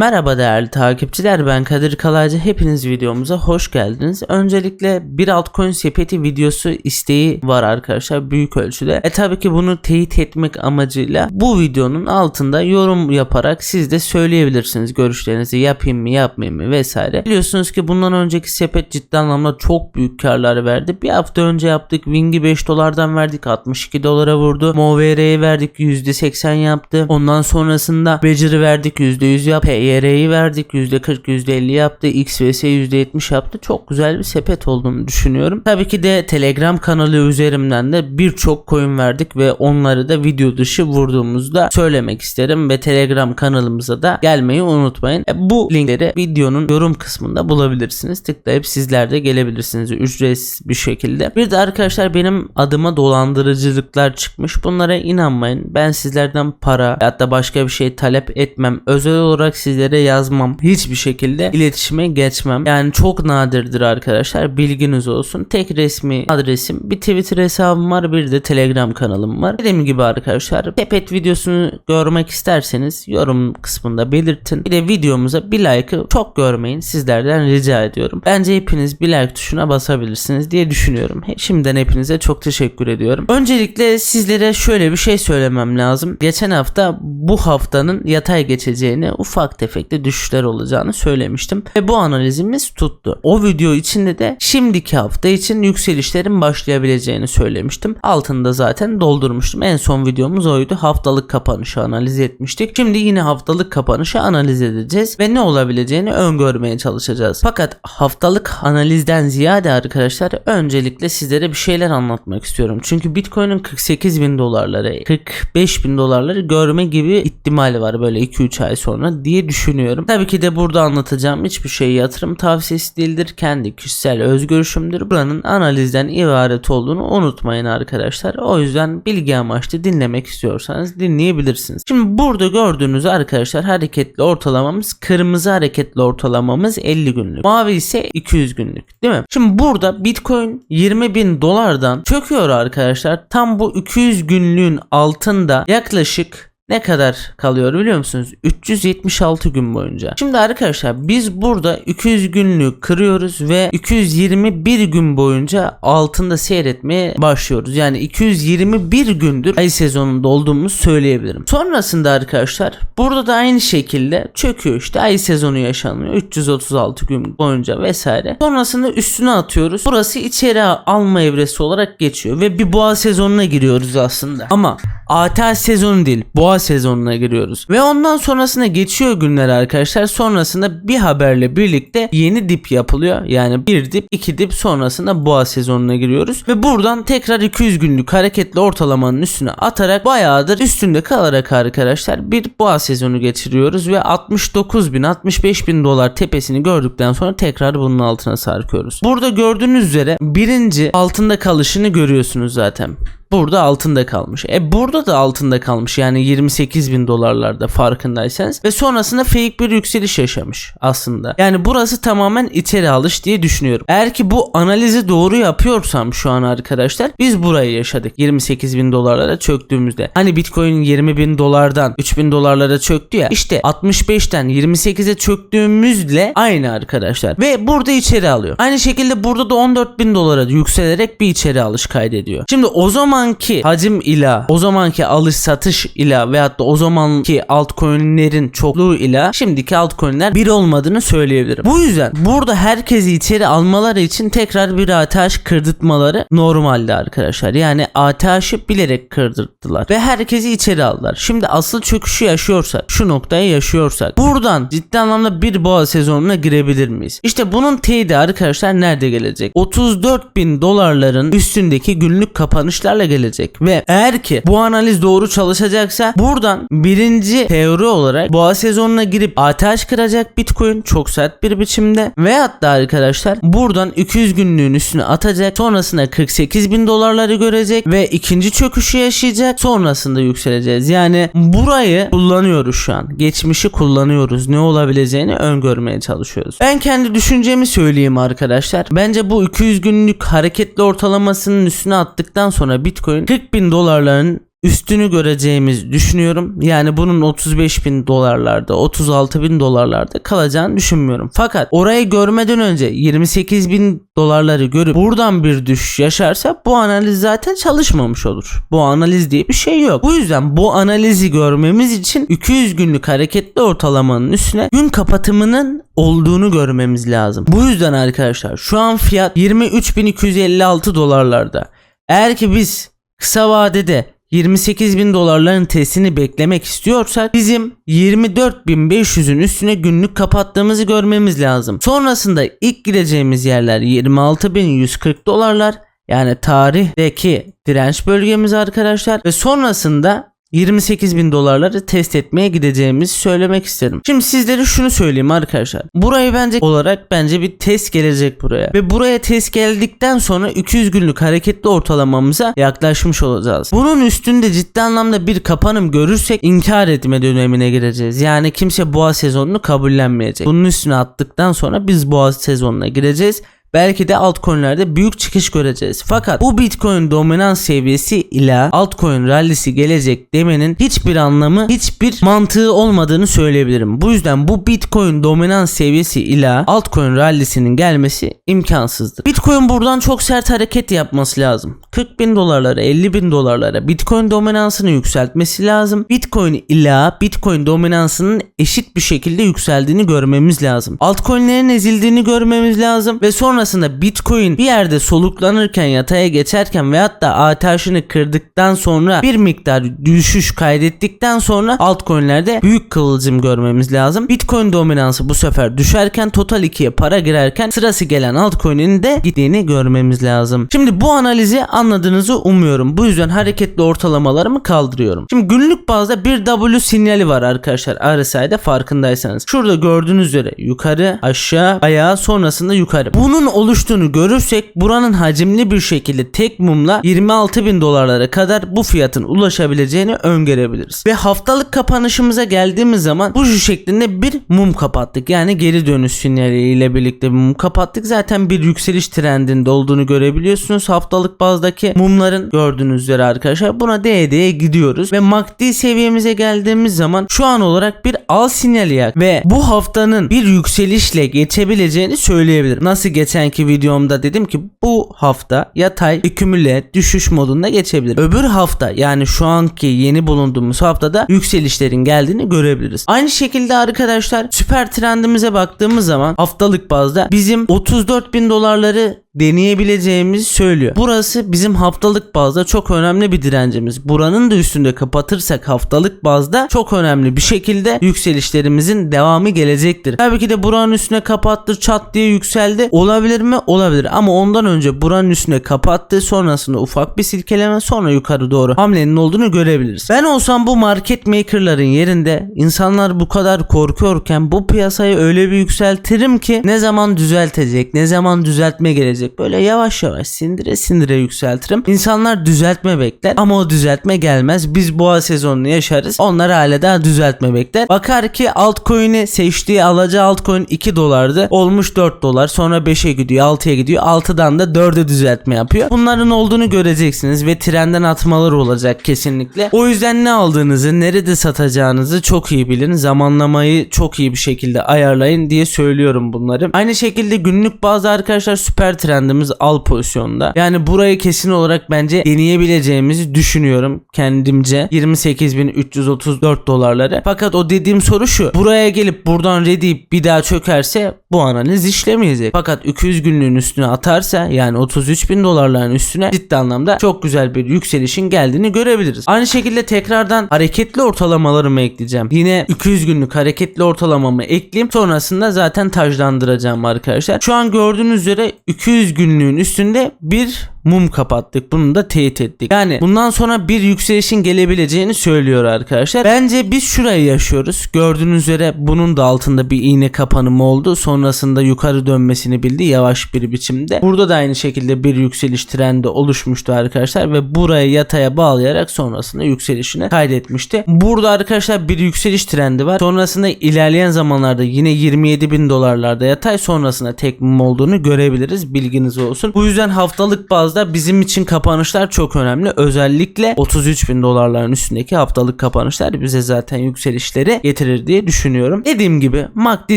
Merhaba değerli takipçiler ben Kadir Kalaycı hepiniz videomuza hoş geldiniz. Öncelikle bir altcoin sepeti videosu isteği var arkadaşlar büyük ölçüde. E tabi ki bunu teyit etmek amacıyla bu videonun altında yorum yaparak siz de söyleyebilirsiniz görüşlerinizi yapayım mı yapmayayım mı vesaire. Biliyorsunuz ki bundan önceki sepet ciddi anlamda çok büyük karlar verdi. Bir hafta önce yaptık Wing'i 5 dolardan verdik 62 dolara vurdu. MoVR'ye verdik %80 yaptı. Ondan sonrasında Badger'ı verdik %100 yaptı. PYR'yi verdik %40 %50 yaptı. XVS %70 yaptı. Çok güzel bir sepet olduğunu düşünüyorum. Tabii ki de Telegram kanalı üzerimden de birçok coin verdik ve onları da video dışı vurduğumuzda söylemek isterim ve Telegram kanalımıza da gelmeyi unutmayın. E, bu linkleri videonun yorum kısmında bulabilirsiniz. Tıklayıp sizler de gelebilirsiniz ücretsiz bir şekilde. Bir de arkadaşlar benim adıma dolandırıcılıklar çıkmış. Bunlara inanmayın. Ben sizlerden para hatta başka bir şey talep etmem. Özel olarak sizlere yazmam. Hiçbir şekilde iletişime geçmem. Yani çok nadirdir arkadaşlar. Bilginiz olsun. Tek resmi adresim bir Twitter hesabım var. Bir de Telegram kanalım var. Dediğim gibi arkadaşlar sepet videosunu görmek isterseniz yorum kısmında belirtin. Bir de videomuza bir like'ı çok görmeyin. Sizlerden rica ediyorum. Bence hepiniz bir like tuşuna basabilirsiniz diye düşünüyorum. Şimdiden hepinize çok teşekkür ediyorum. Öncelikle sizlere şöyle bir şey söylemem lazım. Geçen hafta bu haftanın yatay geçeceğini ufak tefek de düşüşler olacağını söylemiştim. Ve bu analizimiz tuttu. O video içinde de şimdiki hafta için yükselişlerin başlayabileceğini söylemiştim. Altında zaten doldurmuştum. En son videomuz oydu. Haftalık kapanışı analiz etmiştik. Şimdi yine haftalık kapanışı analiz edeceğiz ve ne olabileceğini öngörmeye çalışacağız. Fakat haftalık analizden ziyade arkadaşlar öncelikle sizlere bir şeyler anlatmak istiyorum. Çünkü Bitcoin'in 48 bin dolarları, 45 bin dolarları görme gibi ihtimali var böyle 2-3 ay sonra diye düşünüyorum. Tabii ki de burada anlatacağım hiçbir şey yatırım tavsiyesi değildir. Kendi kişisel özgörüşümdür. Buranın analizden ibaret olduğunu unutmayın arkadaşlar. O yüzden bilgi amaçlı dinlemek istiyorsanız dinleyebilirsiniz. Şimdi burada gördüğünüz arkadaşlar hareketli ortalamamız kırmızı hareketli ortalamamız 50 günlük. Mavi ise 200 günlük değil mi? Şimdi burada Bitcoin 20 bin dolardan çöküyor arkadaşlar. Tam bu 200 günlüğün altında yaklaşık ne kadar kalıyor biliyor musunuz? 376 gün boyunca. Şimdi arkadaşlar biz burada 200 günlüğü kırıyoruz ve 221 gün boyunca altında seyretmeye başlıyoruz. Yani 221 gündür ay sezonunda olduğumuzu söyleyebilirim. Sonrasında arkadaşlar burada da aynı şekilde çöküyor işte ay sezonu yaşanıyor. 336 gün boyunca vesaire. Sonrasında üstüne atıyoruz. Burası içeri alma evresi olarak geçiyor ve bir boğa sezonuna giriyoruz aslında. Ama ATH sezonu değil boğa sezonuna giriyoruz. Ve ondan sonrasında geçiyor günler arkadaşlar. Sonrasında bir haberle birlikte yeni dip yapılıyor. Yani bir dip iki dip sonrasında boğa sezonuna giriyoruz. Ve buradan tekrar 200 günlük hareketli ortalamanın üstüne atarak bayağıdır üstünde kalarak arkadaşlar bir boğa sezonu geçiriyoruz. Ve 69 bin 65 bin dolar tepesini gördükten sonra tekrar bunun altına sarkıyoruz. Burada gördüğünüz üzere birinci altında kalışını görüyorsunuz zaten burada altında kalmış. E burada da altında kalmış yani 28 bin dolarlarda farkındaysanız ve sonrasında fake bir yükseliş yaşamış aslında. Yani burası tamamen içeri alış diye düşünüyorum. Eğer ki bu analizi doğru yapıyorsam şu an arkadaşlar biz burayı yaşadık 28 bin dolarlara çöktüğümüzde. Hani bitcoin 20 bin dolardan 3 bin dolarlara çöktü ya işte 65'ten 28'e çöktüğümüzle aynı arkadaşlar. Ve burada içeri alıyor. Aynı şekilde burada da 14 bin dolara yükselerek bir içeri alış kaydediyor. Şimdi o zamanki hacim ila o zamanki alış satış ila veyahut da o zamanki altcoin'lerin çokluğu ila şimdiki altcoin'ler bir olmadığını söyleyebilirim. Bu yüzden burada herkesi içeri almaları için tekrar bir ATH kırdırtmaları normalde arkadaşlar. Yani ATH'ı bilerek kırdırttılar ve herkesi içeri aldılar. Şimdi asıl çöküşü yaşıyorsak, şu noktaya yaşıyorsak buradan ciddi anlamda bir boğa sezonuna girebilir miyiz? İşte bunun teyidi arkadaşlar nerede gelecek? 34 bin dolarların üstündeki günlük kapanışlarla gelecek ve eğer ki bu analiz doğru çalışacaksa buradan birinci teori olarak boğa sezonuna girip ATH kıracak Bitcoin çok sert bir biçimde veyahut da arkadaşlar buradan 200 günlüğün üstüne atacak sonrasında 48 bin dolarları görecek ve ikinci çöküşü yaşayacak sonrasında yükseleceğiz. Yani burayı kullanıyoruz şu an. Geçmişi kullanıyoruz. Ne olabileceğini öngörmeye çalışıyoruz. Ben kendi düşüncemi söyleyeyim arkadaşlar. Bence bu 200 günlük hareketli ortalamasının üstüne attıktan sonra Bitcoin 40 bin dolarların üstünü göreceğimizi düşünüyorum. Yani bunun 35 bin dolarlarda 36 bin dolarlarda kalacağını düşünmüyorum. Fakat orayı görmeden önce 28 bin dolarları görüp buradan bir düşüş yaşarsa bu analiz zaten çalışmamış olur. Bu analiz diye bir şey yok. Bu yüzden bu analizi görmemiz için 200 günlük hareketli ortalamanın üstüne gün kapatımının olduğunu görmemiz lazım. Bu yüzden arkadaşlar şu an fiyat 23.256 dolarlarda. Eğer ki biz kısa vadede 28 bin dolarların testini beklemek istiyorsak bizim 24.500'ün üstüne günlük kapattığımızı görmemiz lazım. Sonrasında ilk gireceğimiz yerler 26.140 dolarlar yani tarihteki direnç bölgemiz arkadaşlar ve sonrasında 28 bin dolarları test etmeye gideceğimizi söylemek isterim. Şimdi sizlere şunu söyleyeyim arkadaşlar. Burayı bence olarak bence bir test gelecek buraya. Ve buraya test geldikten sonra 200 günlük hareketli ortalamamıza yaklaşmış olacağız. Bunun üstünde ciddi anlamda bir kapanım görürsek inkar etme dönemine gireceğiz. Yani kimse boğa sezonunu kabullenmeyecek. Bunun üstüne attıktan sonra biz boğa sezonuna gireceğiz. Belki de altcoin'lerde büyük çıkış göreceğiz. Fakat bu Bitcoin dominans seviyesi ile altcoin rallisi gelecek demenin hiçbir anlamı, hiçbir mantığı olmadığını söyleyebilirim. Bu yüzden bu Bitcoin dominans seviyesi ile altcoin rallisinin gelmesi imkansızdır. Bitcoin buradan çok sert hareket yapması lazım. 40 bin dolarlara, 50 bin dolarlara Bitcoin dominansını yükseltmesi lazım. Bitcoin ile Bitcoin dominansının eşit bir şekilde yükseldiğini görmemiz lazım. Altcoin'lerin ezildiğini görmemiz lazım ve sonra sonrasında Bitcoin bir yerde soluklanırken yataya geçerken veyahut da ATH'ını kırdıktan sonra bir miktar düşüş kaydettikten sonra altcoin'lerde büyük kıvılcım görmemiz lazım. Bitcoin dominansı bu sefer düşerken total 2'ye para girerken sırası gelen altcoin'in de gittiğini görmemiz lazım. Şimdi bu analizi anladığınızı umuyorum. Bu yüzden hareketli ortalamalarımı kaldırıyorum. Şimdi günlük bazda bir W sinyali var arkadaşlar RSI'de farkındaysanız. Şurada gördüğünüz üzere yukarı aşağı ayağa sonrasında yukarı. Bunun oluştuğunu görürsek buranın hacimli bir şekilde tek mumla 26 bin dolarlara kadar bu fiyatın ulaşabileceğini öngörebiliriz. Ve haftalık kapanışımıza geldiğimiz zaman bu şeklinde bir mum kapattık. Yani geri dönüş sinyali ile birlikte bir mum kapattık. Zaten bir yükseliş trendinde olduğunu görebiliyorsunuz. Haftalık bazdaki mumların gördüğünüz üzere arkadaşlar buna değe değe gidiyoruz. Ve MACD seviyemize geldiğimiz zaman şu an olarak bir al sinyali yak ve bu haftanın bir yükselişle geçebileceğini söyleyebilirim. Nasıl geçenki videomda dedim ki bu hafta yatay ekümüle düşüş modunda geçebilir. Öbür hafta yani şu anki yeni bulunduğumuz haftada yükselişlerin geldiğini görebiliriz. Aynı şekilde arkadaşlar süper trendimize baktığımız zaman haftalık bazda bizim 34 bin dolarları deneyebileceğimizi söylüyor. Burası bizim haftalık bazda çok önemli bir direncimiz. Buranın da üstünde kapatırsak haftalık bazda çok önemli bir şekilde yükselişlerimizin devamı gelecektir. Tabii ki de buranın üstüne kapattı çat diye yükseldi. Olabilir mi? Olabilir ama ondan önce buranın üstüne kapattı sonrasında ufak bir silkeleme sonra yukarı doğru hamlenin olduğunu görebiliriz. Ben olsam bu market makerların yerinde insanlar bu kadar korkuyorken bu piyasayı öyle bir yükseltirim ki ne zaman düzeltecek ne zaman düzeltme gelecek böyle yavaş yavaş sindire sindire yükseltirim. İnsanlar düzeltme bekler ama o düzeltme gelmez. Biz boğa sezonunu yaşarız. Onlar hala daha düzeltme bekler. Bakar ki altcoin'i seçtiği alacağı altcoin 2 dolardı. Olmuş 4 dolar. Sonra 5'e gidiyor 6'ya gidiyor. 6'dan da 4'e düzeltme yapıyor. Bunların olduğunu göreceksiniz ve trenden atmalar olacak kesinlikle. O yüzden ne aldığınızı, nerede satacağınızı çok iyi bilin. Zamanlamayı çok iyi bir şekilde ayarlayın diye söylüyorum bunları. Aynı şekilde günlük bazı arkadaşlar süper trendimiz al pozisyonda. Yani burayı kesin olarak bence deneyebileceğimizi düşünüyorum kendimce. 28.334 dolarları. Fakat o dediğim soru şu. Buraya gelip buradan ready bir daha çökerse bu analiz işlemeyecek. Fakat 200 günlüğün üstüne atarsa yani 33 bin dolarların üstüne ciddi anlamda çok güzel bir yükselişin geldiğini görebiliriz. Aynı şekilde tekrardan hareketli ortalamalarımı ekleyeceğim. Yine 200 günlük hareketli ortalamamı ekleyeyim. Sonrasında zaten tajlandıracağım arkadaşlar. Şu an gördüğünüz üzere 200 günlüğün üstünde bir mum kapattık. Bunu da teyit ettik. Yani bundan sonra bir yükselişin gelebileceğini söylüyor arkadaşlar. Bence biz şurayı yaşıyoruz. Gördüğünüz üzere bunun da altında bir iğne kapanımı oldu. Sonrasında yukarı dönmesini bildi yavaş bir biçimde. Burada da aynı şekilde bir yükseliş trendi oluşmuştu arkadaşlar ve buraya yataya bağlayarak sonrasında yükselişini kaydetmişti. Burada arkadaşlar bir yükseliş trendi var. Sonrasında ilerleyen zamanlarda yine 27 bin dolarlarda yatay sonrasında tek mum olduğunu görebiliriz. Bilginiz olsun. Bu yüzden haftalık bazda bazda bizim için kapanışlar çok önemli. Özellikle 33 bin dolarların üstündeki haftalık kapanışlar bize zaten yükselişleri getirir diye düşünüyorum. Dediğim gibi MACD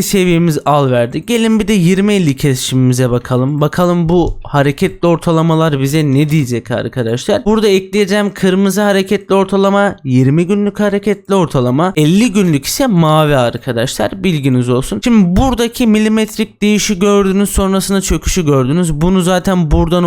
seviyemiz al verdi. Gelin bir de 20-50 kesişimimize bakalım. Bakalım bu hareketli ortalamalar bize ne diyecek arkadaşlar. Burada ekleyeceğim kırmızı hareketli ortalama 20 günlük hareketli ortalama 50 günlük ise mavi arkadaşlar bilginiz olsun. Şimdi buradaki milimetrik değişi gördünüz sonrasında çöküşü gördünüz. Bunu zaten buradan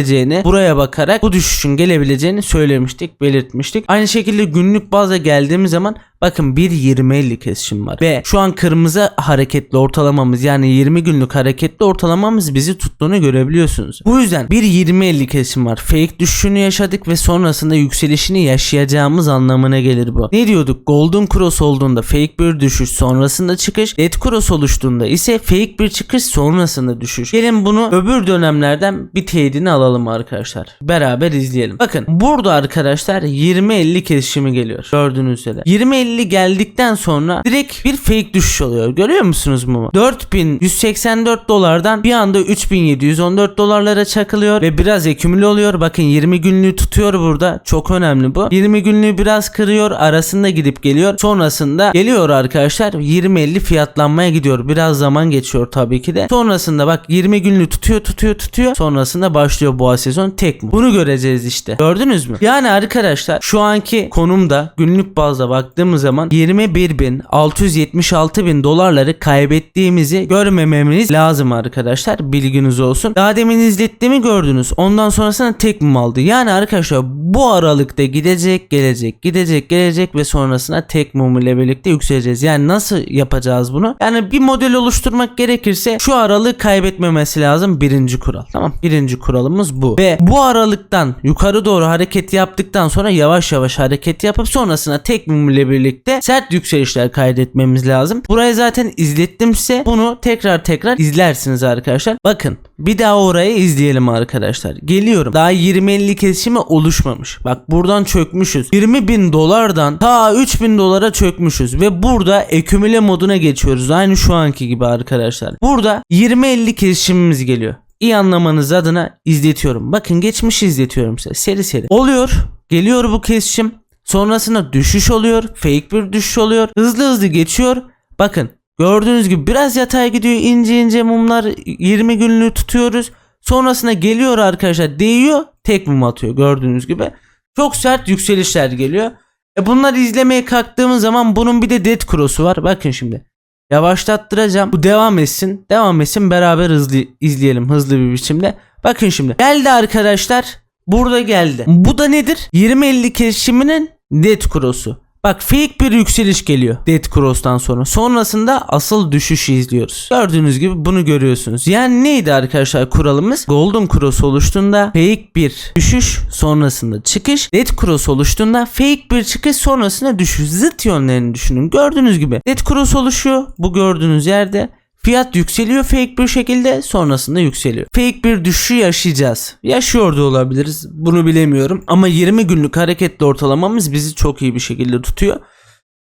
oluşabileceğini buraya bakarak bu düşüşün gelebileceğini söylemiştik belirtmiştik. Aynı şekilde günlük baza geldiğimiz zaman Bakın 1.20.50 kesişim var. Ve şu an kırmızı hareketli ortalamamız yani 20 günlük hareketli ortalamamız bizi tuttuğunu görebiliyorsunuz. Bu yüzden 1.20.50 kesişim var. Fake düşüşünü yaşadık ve sonrasında yükselişini yaşayacağımız anlamına gelir bu. Ne diyorduk? Golden Cross olduğunda fake bir düşüş sonrasında çıkış. Red Cross oluştuğunda ise fake bir çıkış sonrasında düşüş. Gelin bunu öbür dönemlerden bir teyidini alalım arkadaşlar. Beraber izleyelim. Bakın burada arkadaşlar 20.50 kesişimi geliyor. Gördüğünüz üzere. 20.50 geldikten sonra direkt bir fake düşüş oluyor. Görüyor musunuz bu? 4184 dolardan bir anda 3714 dolarlara çakılıyor ve biraz ekümüle oluyor. Bakın 20 günlüğü tutuyor burada. Çok önemli bu. 20 günlüğü biraz kırıyor. Arasında gidip geliyor. Sonrasında geliyor arkadaşlar 20-50 fiyatlanmaya gidiyor. Biraz zaman geçiyor tabii ki de. Sonrasında bak 20 günlüğü tutuyor tutuyor tutuyor. Sonrasında başlıyor boğa sezon tek mi? Bunu göreceğiz işte. Gördünüz mü? Yani arkadaşlar şu anki konumda günlük bazda baktığımız zaman 21 bin 676 bin dolarları kaybettiğimizi görmememiz lazım arkadaşlar. Bilginiz olsun. Daha demin izlettiğimi gördünüz. Ondan sonrasında tek mum aldı. Yani arkadaşlar bu aralıkta gidecek gelecek gidecek gelecek ve sonrasında tek mum ile birlikte yükseleceğiz. Yani nasıl yapacağız bunu? Yani bir model oluşturmak gerekirse şu aralığı kaybetmemesi lazım birinci kural. Tamam birinci kuralımız bu. Ve bu aralıktan yukarı doğru hareket yaptıktan sonra yavaş yavaş hareket yapıp sonrasında tek mum ile birlikte sert yükselişler kaydetmemiz lazım. Burayı zaten izlettim size. Bunu tekrar tekrar izlersiniz arkadaşlar. Bakın bir daha orayı izleyelim arkadaşlar. Geliyorum. Daha 20-50 kesişimi oluşmamış. Bak buradan çökmüşüz. 20 bin dolardan ta 3 bin dolara çökmüşüz. Ve burada ekümüle moduna geçiyoruz. Aynı şu anki gibi arkadaşlar. Burada 20-50 kesişimimiz geliyor. İyi anlamanız adına izletiyorum. Bakın geçmiş izletiyorum size. Seri seri. Oluyor. Geliyor bu kesişim. Sonrasında düşüş oluyor. Fake bir düşüş oluyor. Hızlı hızlı geçiyor. Bakın gördüğünüz gibi biraz yatay gidiyor. ince ince mumlar 20 günlüğü tutuyoruz. Sonrasında geliyor arkadaşlar değiyor. Tek mum atıyor gördüğünüz gibi. Çok sert yükselişler geliyor. E bunları izlemeye kalktığımız zaman bunun bir de dead cross'u var. Bakın şimdi. Yavaşlattıracağım. Bu devam etsin. Devam etsin. Beraber hızlı izleyelim hızlı bir biçimde. Bakın şimdi. Geldi arkadaşlar. Burada geldi. Bu da nedir? 20-50 kesişiminin Dead Cross'u. Bak fake bir yükseliş geliyor Dead Cross'tan sonra. Sonrasında asıl düşüşü izliyoruz. Gördüğünüz gibi bunu görüyorsunuz. Yani neydi arkadaşlar kuralımız? Golden Cross oluştuğunda fake bir düşüş sonrasında çıkış. Dead Cross oluştuğunda fake bir çıkış sonrasında düşüş. Zıt yönlerini düşünün. Gördüğünüz gibi Dead Cross oluşuyor. Bu gördüğünüz yerde. Fiyat yükseliyor fake bir şekilde sonrasında yükseliyor. Fake bir düşüşü yaşayacağız. Yaşıyor da olabiliriz. Bunu bilemiyorum. Ama 20 günlük hareketli ortalamamız bizi çok iyi bir şekilde tutuyor.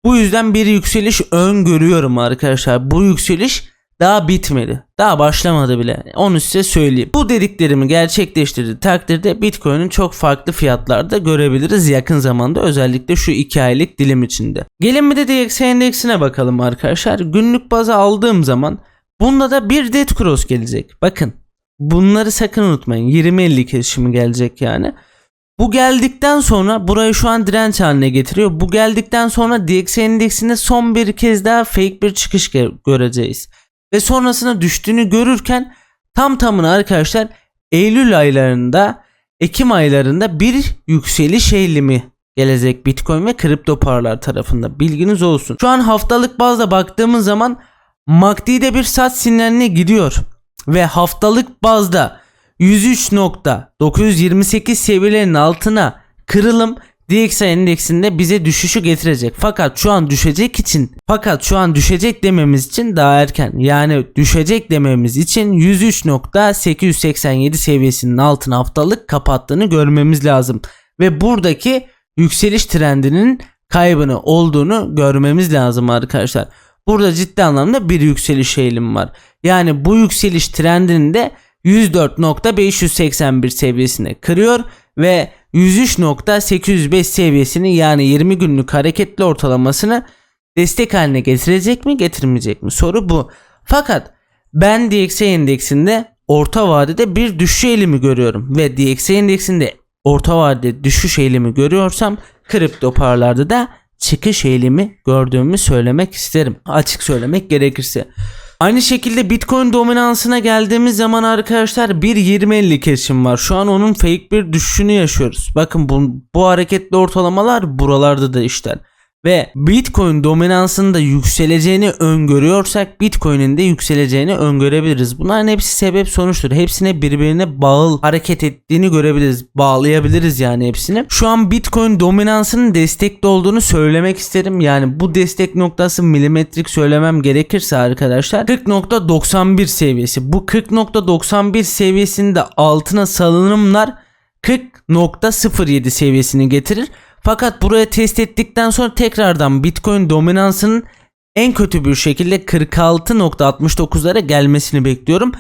Bu yüzden bir yükseliş öngörüyorum arkadaşlar. Bu yükseliş daha bitmedi. Daha başlamadı bile. Onu size söyleyeyim. Bu dediklerimi gerçekleştirdiği takdirde Bitcoin'in çok farklı fiyatlarda görebiliriz yakın zamanda özellikle şu 2 aylık dilim içinde. Gelin bir de DXY endeksine bakalım arkadaşlar. Günlük baza aldığım zaman bunda da bir dead cross gelecek. Bakın bunları sakın unutmayın. 20-50 kesişimi gelecek yani. Bu geldikten sonra burayı şu an direnç haline getiriyor. Bu geldikten sonra DXY endeksinde son bir kez daha fake bir çıkış göreceğiz ve sonrasında düştüğünü görürken tam tamına arkadaşlar Eylül aylarında Ekim aylarında bir yükseliş eğilimi gelecek Bitcoin ve kripto paralar tarafında bilginiz olsun. Şu an haftalık bazda baktığımız zaman MACD'de bir sat sinyaline gidiyor ve haftalık bazda 103.928 seviyelerinin altına kırılım DXY endeksinde bize düşüşü getirecek. Fakat şu an düşecek için fakat şu an düşecek dememiz için daha erken. Yani düşecek dememiz için 103.887 seviyesinin altına haftalık kapattığını görmemiz lazım. Ve buradaki yükseliş trendinin kaybını olduğunu görmemiz lazım arkadaşlar. Burada ciddi anlamda bir yükseliş eğilimi var. Yani bu yükseliş trendinin de 104.581 seviyesini kırıyor ve 103.805 seviyesini yani 20 günlük hareketli ortalamasını destek haline getirecek mi getirmeyecek mi soru bu. Fakat ben DXY endeksinde orta vadede bir düşüş eğilimi görüyorum ve DXY endeksinde orta vadede düşüş eğilimi görüyorsam kripto paralarda da çıkış eğilimi gördüğümü söylemek isterim. Açık söylemek gerekirse. Aynı şekilde Bitcoin dominansına geldiğimiz zaman arkadaşlar 1.20.50 kesim var. Şu an onun fake bir düşüşünü yaşıyoruz. Bakın bu, bu hareketli ortalamalar buralarda da işler. Ve Bitcoin dominansının da yükseleceğini öngörüyorsak Bitcoin'in de yükseleceğini öngörebiliriz. Bunların hepsi sebep sonuçtur. Hepsine birbirine bağlı hareket ettiğini görebiliriz. Bağlayabiliriz yani hepsini. Şu an Bitcoin dominansının destekli olduğunu söylemek isterim. Yani bu destek noktası milimetrik söylemem gerekirse arkadaşlar 40.91 seviyesi. Bu 40.91 seviyesinin de altına salınımlar 40.07 seviyesini getirir. Fakat buraya test ettikten sonra tekrardan Bitcoin dominansının en kötü bir şekilde 46.69'lara gelmesini bekliyorum.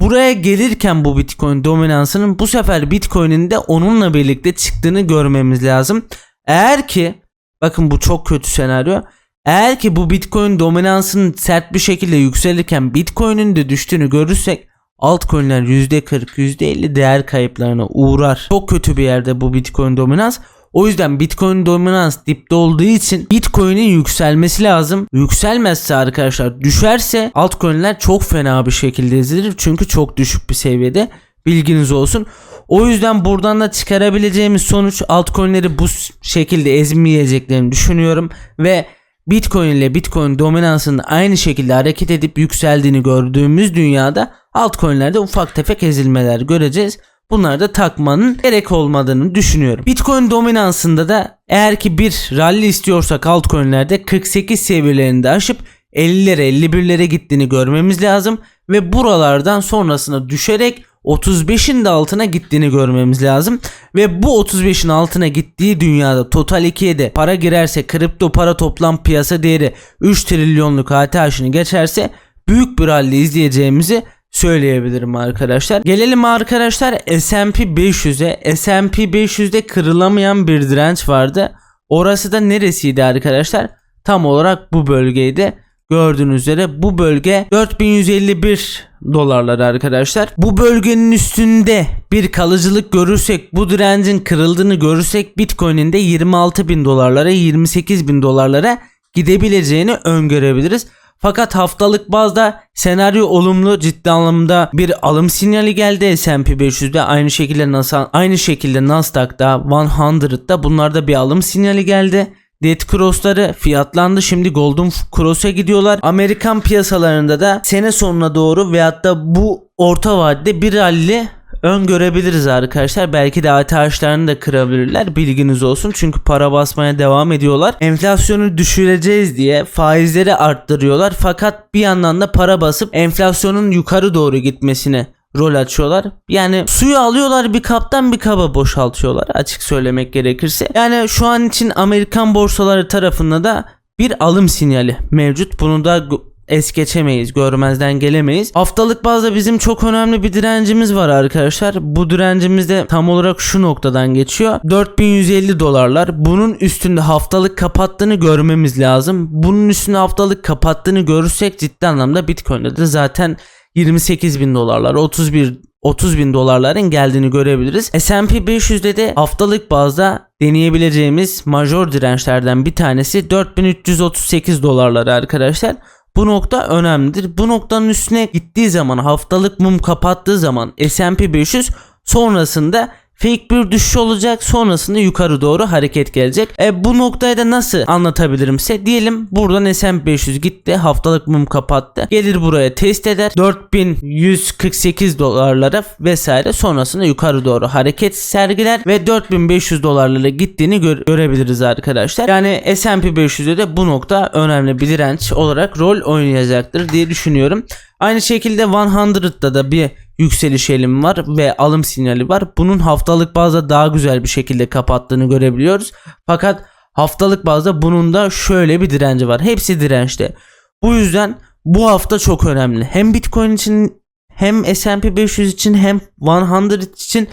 Buraya gelirken bu Bitcoin dominansının bu sefer Bitcoin'in de onunla birlikte çıktığını görmemiz lazım. Eğer ki bakın bu çok kötü senaryo. Eğer ki bu Bitcoin dominansının sert bir şekilde yükselirken Bitcoin'in de düştüğünü görürsek altcoin'ler %40 %50 değer kayıplarına uğrar. Çok kötü bir yerde bu Bitcoin dominans. O yüzden Bitcoin dominans dipte olduğu için Bitcoin'in yükselmesi lazım. Yükselmezse arkadaşlar düşerse altcoin'ler çok fena bir şekilde ezilir. Çünkü çok düşük bir seviyede. Bilginiz olsun. O yüzden buradan da çıkarabileceğimiz sonuç altcoin'leri bu şekilde ezmeyeceklerini düşünüyorum ve Bitcoin ile Bitcoin dominansının aynı şekilde hareket edip yükseldiğini gördüğümüz dünyada altcoin'lerde ufak tefek ezilmeler göreceğiz. Bunları da takmanın gerek olmadığını düşünüyorum. Bitcoin dominansında da eğer ki bir rally istiyorsak altcoin'lerde 48 seviyelerinde aşıp 50'lere 51'lere gittiğini görmemiz lazım ve buralardan sonrasına düşerek 35'in de altına gittiğini görmemiz lazım. Ve bu 35'in altına gittiği dünyada total 2'ye de para girerse kripto para toplam piyasa değeri 3 trilyonluk ATH'ını geçerse büyük bir rally izleyeceğimizi söyleyebilirim arkadaşlar. Gelelim arkadaşlar S&P 500'e. S&P 500'de kırılamayan bir direnç vardı. Orası da neresiydi arkadaşlar? Tam olarak bu bölgeydi. Gördüğünüz üzere bu bölge 4151 dolarlar arkadaşlar. Bu bölgenin üstünde bir kalıcılık görürsek bu direncin kırıldığını görürsek Bitcoin'in de 26 bin dolarlara 28 bin dolarlara gidebileceğini öngörebiliriz. Fakat haftalık bazda senaryo olumlu ciddi anlamda bir alım sinyali geldi S&P 500'de aynı şekilde nasıl aynı şekilde Nasdaq'ta 100'da bunlarda bir alım sinyali geldi. Dead Cross'ları fiyatlandı. Şimdi Golden Cross'a gidiyorlar. Amerikan piyasalarında da sene sonuna doğru veyahut da bu orta vadede bir rally öngörebiliriz arkadaşlar. Belki de ATH'larını da kırabilirler. Bilginiz olsun. Çünkü para basmaya devam ediyorlar. Enflasyonu düşüreceğiz diye faizleri arttırıyorlar. Fakat bir yandan da para basıp enflasyonun yukarı doğru gitmesine rol açıyorlar. Yani suyu alıyorlar bir kaptan bir kaba boşaltıyorlar açık söylemek gerekirse. Yani şu an için Amerikan borsaları tarafında da bir alım sinyali mevcut. Bunu da es geçemeyiz, görmezden gelemeyiz. Haftalık bazda bizim çok önemli bir direncimiz var arkadaşlar. Bu direncimiz de tam olarak şu noktadan geçiyor. 4150 dolarlar. Bunun üstünde haftalık kapattığını görmemiz lazım. Bunun üstünde haftalık kapattığını görürsek ciddi anlamda Bitcoin'de de zaten 28 bin dolarlar 31 30 bin dolarların geldiğini görebiliriz. S&P 500'de de haftalık bazda deneyebileceğimiz major dirençlerden bir tanesi 4338 dolarları arkadaşlar. Bu nokta önemlidir. Bu noktanın üstüne gittiği zaman haftalık mum kapattığı zaman S&P 500 sonrasında fake bir düşüş olacak sonrasında yukarı doğru hareket gelecek. E, bu noktayı da nasıl anlatabilirimse diyelim buradan S&P 500 gitti haftalık mum kapattı. Gelir buraya test eder 4148 dolarlara vesaire sonrasında yukarı doğru hareket sergiler ve 4500 dolarlara gittiğini gö- görebiliriz arkadaşlar. Yani S&P 500'de de bu nokta önemli bir direnç olarak rol oynayacaktır diye düşünüyorum. Aynı şekilde 100'da da bir yükseliş eğilimi var ve alım sinyali var. Bunun haftalık bazda daha güzel bir şekilde kapattığını görebiliyoruz. Fakat haftalık bazda bunun da şöyle bir direnci var. Hepsi dirençte. Bu yüzden bu hafta çok önemli. Hem Bitcoin için hem S&P 500 için hem 100 için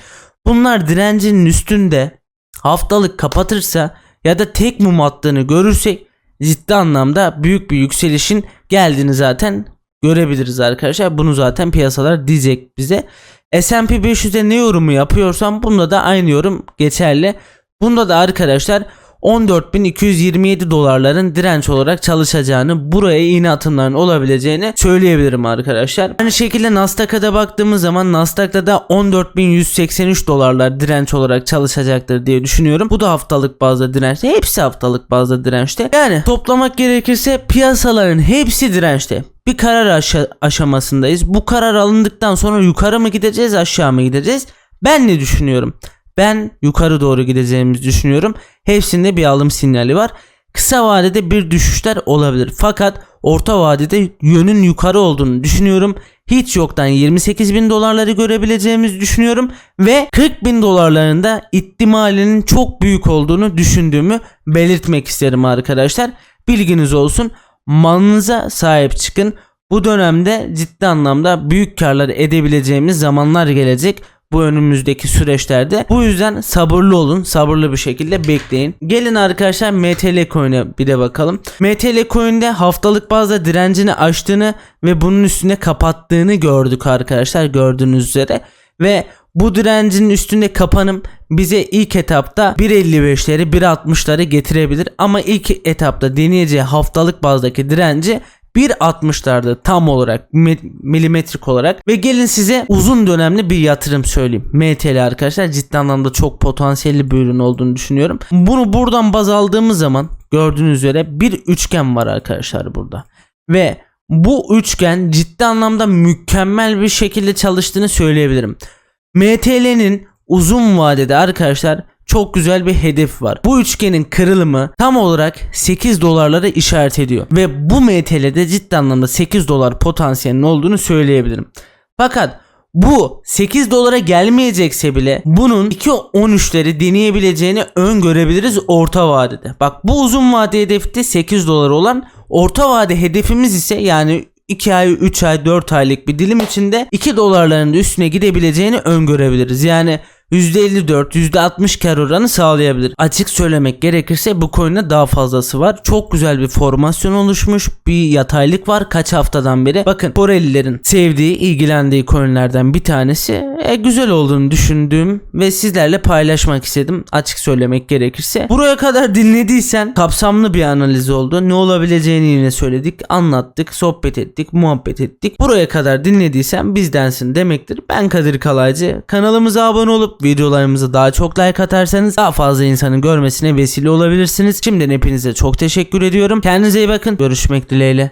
bunlar direncinin üstünde haftalık kapatırsa ya da tek mum attığını görürsek ciddi anlamda büyük bir yükselişin geldiğini zaten görebiliriz arkadaşlar. Bunu zaten piyasalar diyecek bize. S&P 500'e ne yorumu yapıyorsam bunda da aynı yorum geçerli. Bunda da arkadaşlar 14.227 dolarların direnç olarak çalışacağını, buraya iğne atımların olabileceğini söyleyebilirim arkadaşlar. Aynı şekilde Nasdaq'a da baktığımız zaman Nasdaq'ta da 14.183 dolarlar direnç olarak çalışacaktır diye düşünüyorum. Bu da haftalık bazda dirençte. Hepsi haftalık bazda dirençte. Yani toplamak gerekirse piyasaların hepsi dirençte. Bir karar aşa- aşamasındayız. Bu karar alındıktan sonra yukarı mı gideceğiz, aşağı mı gideceğiz? Ben ne düşünüyorum? Ben yukarı doğru gideceğimizi düşünüyorum. Hepsinde bir alım sinyali var. Kısa vadede bir düşüşler olabilir. Fakat orta vadede yönün yukarı olduğunu düşünüyorum. Hiç yoktan 28 bin dolarları görebileceğimizi düşünüyorum. Ve 40 bin dolarlarında ihtimalinin çok büyük olduğunu düşündüğümü belirtmek isterim arkadaşlar. Bilginiz olsun. Malınıza sahip çıkın. Bu dönemde ciddi anlamda büyük karlar edebileceğimiz zamanlar gelecek bu önümüzdeki süreçlerde. Bu yüzden sabırlı olun. Sabırlı bir şekilde bekleyin. Gelin arkadaşlar MTL Coin'e bir de bakalım. MTL Coin'de haftalık bazda direncini aştığını ve bunun üstüne kapattığını gördük arkadaşlar gördüğünüz üzere. Ve bu direncin üstünde kapanım bize ilk etapta 1.55'leri 1.60'ları getirebilir ama ilk etapta deneyeceği haftalık bazdaki direnci 1.60'lardı tam olarak me- milimetrik olarak ve gelin size uzun dönemli bir yatırım söyleyeyim. MTL arkadaşlar ciddi anlamda çok potansiyelli bir ürün olduğunu düşünüyorum. Bunu buradan baz aldığımız zaman gördüğünüz üzere bir üçgen var arkadaşlar burada. Ve bu üçgen ciddi anlamda mükemmel bir şekilde çalıştığını söyleyebilirim. MTL'nin uzun vadede arkadaşlar çok güzel bir hedef var. Bu üçgenin kırılımı tam olarak 8 dolarları işaret ediyor. Ve bu MTL'de ciddi anlamda 8 dolar potansiyelinin olduğunu söyleyebilirim. Fakat bu 8 dolara gelmeyecekse bile bunun 2.13'leri deneyebileceğini öngörebiliriz orta vadede. Bak bu uzun vade hedefte 8 dolar olan orta vade hedefimiz ise yani 2 ay, 3 ay, 4 aylık bir dilim içinde 2 dolarların üstüne gidebileceğini öngörebiliriz. Yani %54, %60 kar oranı sağlayabilir. Açık söylemek gerekirse bu coin'de daha fazlası var. Çok güzel bir formasyon oluşmuş. Bir yataylık var kaç haftadan beri. Bakın Korelilerin sevdiği, ilgilendiği coin'lerden bir tanesi. E, güzel olduğunu düşündüğüm ve sizlerle paylaşmak istedim. Açık söylemek gerekirse. Buraya kadar dinlediysen kapsamlı bir analiz oldu. Ne olabileceğini yine söyledik, anlattık, sohbet ettik, muhabbet ettik. Buraya kadar dinlediysen bizdensin demektir. Ben Kadir Kalaycı. Kanalımıza abone olup videolarımızı daha çok like atarsanız daha fazla insanın görmesine vesile olabilirsiniz. Şimdiden hepinize çok teşekkür ediyorum. Kendinize iyi bakın. Görüşmek dileğiyle.